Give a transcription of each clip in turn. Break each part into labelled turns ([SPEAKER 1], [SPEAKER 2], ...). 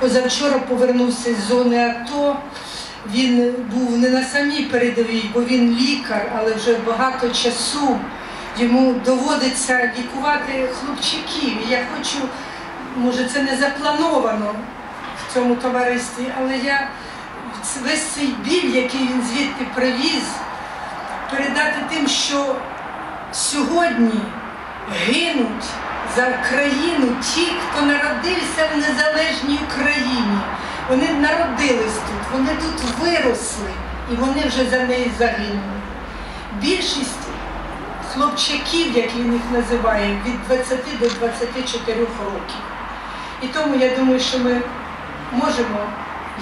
[SPEAKER 1] Позавчора повернувся з зони АТО. Він був не на самій передовій, бо він лікар, але вже багато часу йому доводиться лікувати хлопчиків. Я хочу, може, це не заплановано в цьому товаристві, але я весь цей біль, який він звідти привіз, передати тим, що сьогодні гинуть за країну ті, хто народився в незалежній Україні. Вони народились тут, вони тут виросли і вони вже за неї загинули. Більшість хлопчаків, як він їх називає, від 20 до 24 років. І тому я думаю, що ми можемо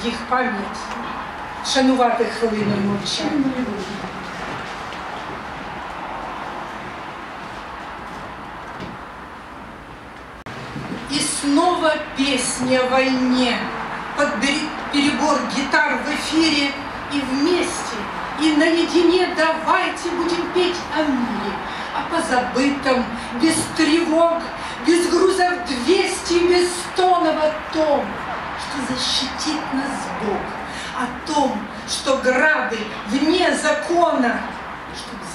[SPEAKER 1] їх пам'ять шанувати хвилиною мовчання. Снова песня о войне. Под перебор гитар в эфире и вместе, и наедине давайте будем петь о мире, о позабытом, без тревог, без грузов 200, без стонов о том, что защитит нас Бог, о том, что грады вне закона,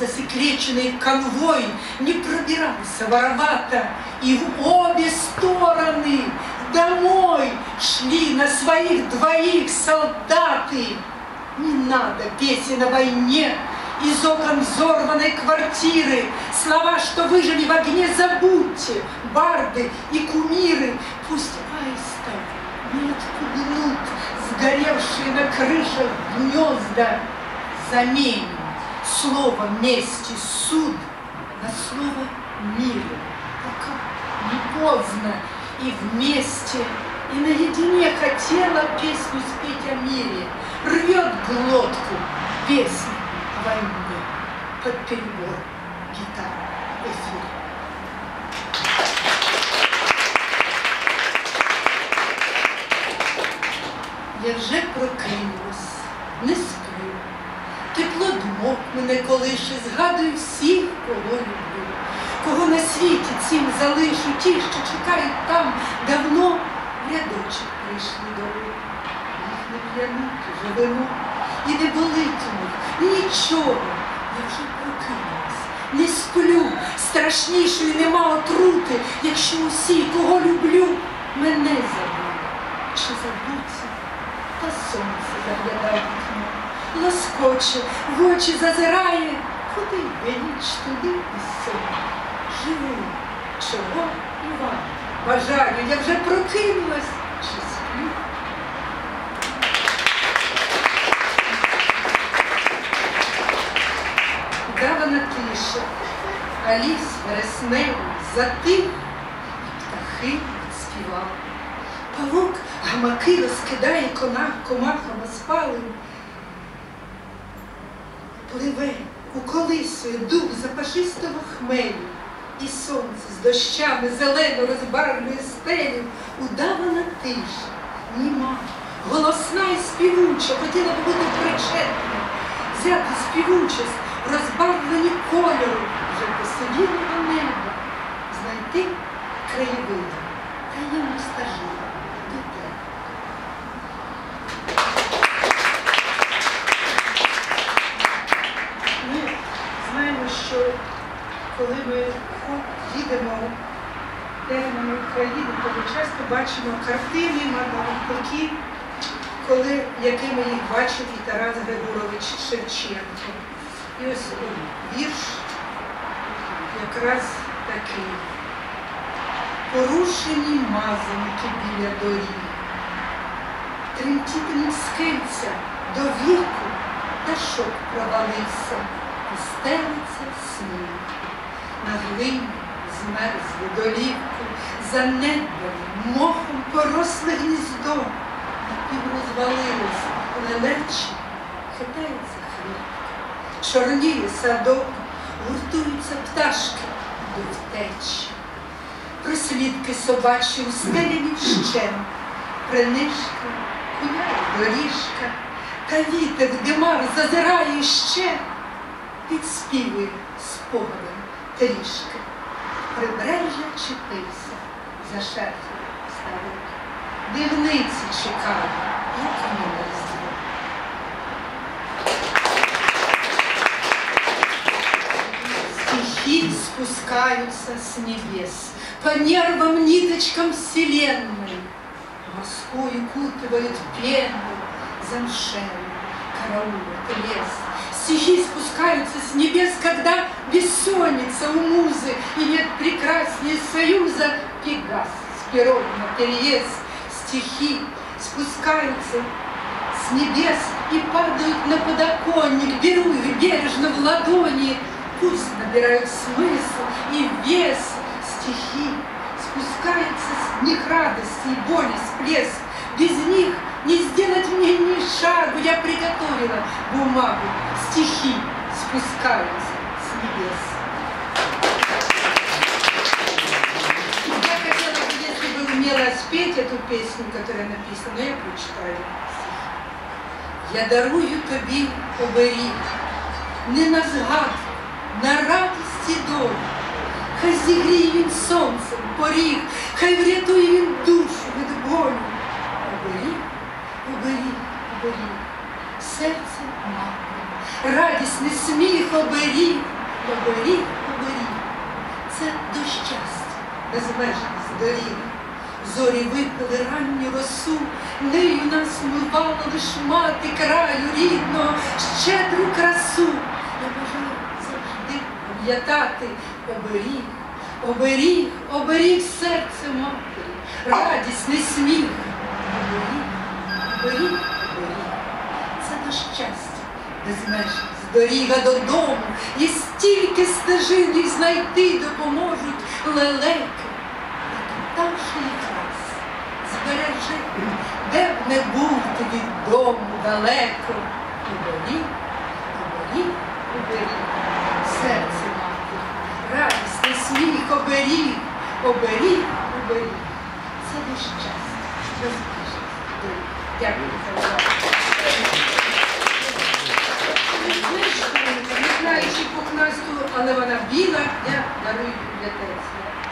[SPEAKER 1] засекреченный конвой не пробирался воровато, и в обе стороны домой шли на своих двоих солдаты. Не надо песен о войне, из окон взорванной квартиры. Слова, что выжили в огне, забудьте. Барды и кумиры пусть аистов не отпугнут сгоревшие на крышах гнезда. Заменим слово мести суд на слово мир. Пока не поздно и вместе, и наедине хотела песню спеть о мире. Рвет глотку песня о войне под перебор гитар в эфире. Я вже прокинулась, не мене колише, згадую всіх, кого люблю, кого на світі цим залишу, ті, що чекають там давно, в рядочок прийшли до рук. Їх не п'януть вино, і не болить у них нічого. Я вже прокинулась, не сплю, страшнішої нема отрути, якщо усі, кого люблю, мене забудуть. Чи забуться, та сонце заглядає вікно лоскоче, в очі зазирає, куди йде ніч, туди і сон. Живу, чого і вам бажаю, я вже прокинулась, чи сплю. Давана тиша, а ліс вересневий затих, птахи співали. Павук гамаки розкидає комахами спалим. Пливе, уколисує дух запашистого хмелю, і сонце з дощами зелено розбарвлює стелю, удавана тиша, німа, голосна і співуча, хотіла б бути причетна, взяти співучість, розбавлені кольору, вже посивілого неба, знайти краєвиди, таємно стажила до тебе. Ми знаємо, що коли ми їдемо теренами України, то ми часто бачимо картини Мадам такі, коли, якими їх бачив і Тарас Григорович Шевченко. І ось вірш якраз такий. Порушені мазанки біля доріг, тремтітиме скельця до віку, дашок провалився, і стелиться сніг. На глині змерзли долівку, занедбане, мохом поросле гніздо, напіврозвалилось, лелечі, хитається хвилька, чорніє садок, гуртуються пташки до втечі. Прослідки собачі устеляні вщен, принишка, куняє доріжка, та вітер димар зазирає ще, підспівує спогадом трішки. Прибережжя чепився за шерхи ставок. дивниці чекає, як ми на різдво. Стихи спускаются с небес По нервам ниточкам вселенной, Морской укутывает пену Замшелый караулит лес. Стихи спускаются с небес, Когда бессонница у музы, И нет прекраснее союза Пегас с пером на переезд. Стихи спускаются с небес и падают на подоконник, беру их бережно в ладони, пусть набирают смысл и вес стихи, спускается с них радость и боль, и всплеск. Без них не сделать мне ни шагу, я приготовила бумагу, стихи спускаются с небес. Я хотела бы, если бы умела спеть эту песню, которая написана, но я прочитаю. Я дарую тобі оберіг, не на згадку, на радості долі. Хай зігріє він сонцем поріг, хай врятує він душу від болю. Оберіг, оберіг, оберіг, серце мати, радісний сміх оберіг, оберіг, оберіг. Це до щастя, безмежність доріг. Зорі випили ранню росу, нею нас мивала лиш мати краю рідного, щедру красу. Я бажаю завжди пам'ятати оберіг, оберіг, оберіг серце матері, радісний сміх. Оберіг, оберіг, оберіг. Це до щастя, безмежність, доріга додому, і стільки стежин їх знайти допоможуть лелеки. Давши їх раз, збережи, де б не був ти від дому далеко. Уберіг, уберіг, уберіг, серце мати, радісний сміх оберіг, оберіг, оберіг. Це до щастя. Дякую за увагу. Книжку, не знаю, чи пухнасту, але вона біла, я дарую бібліотеці.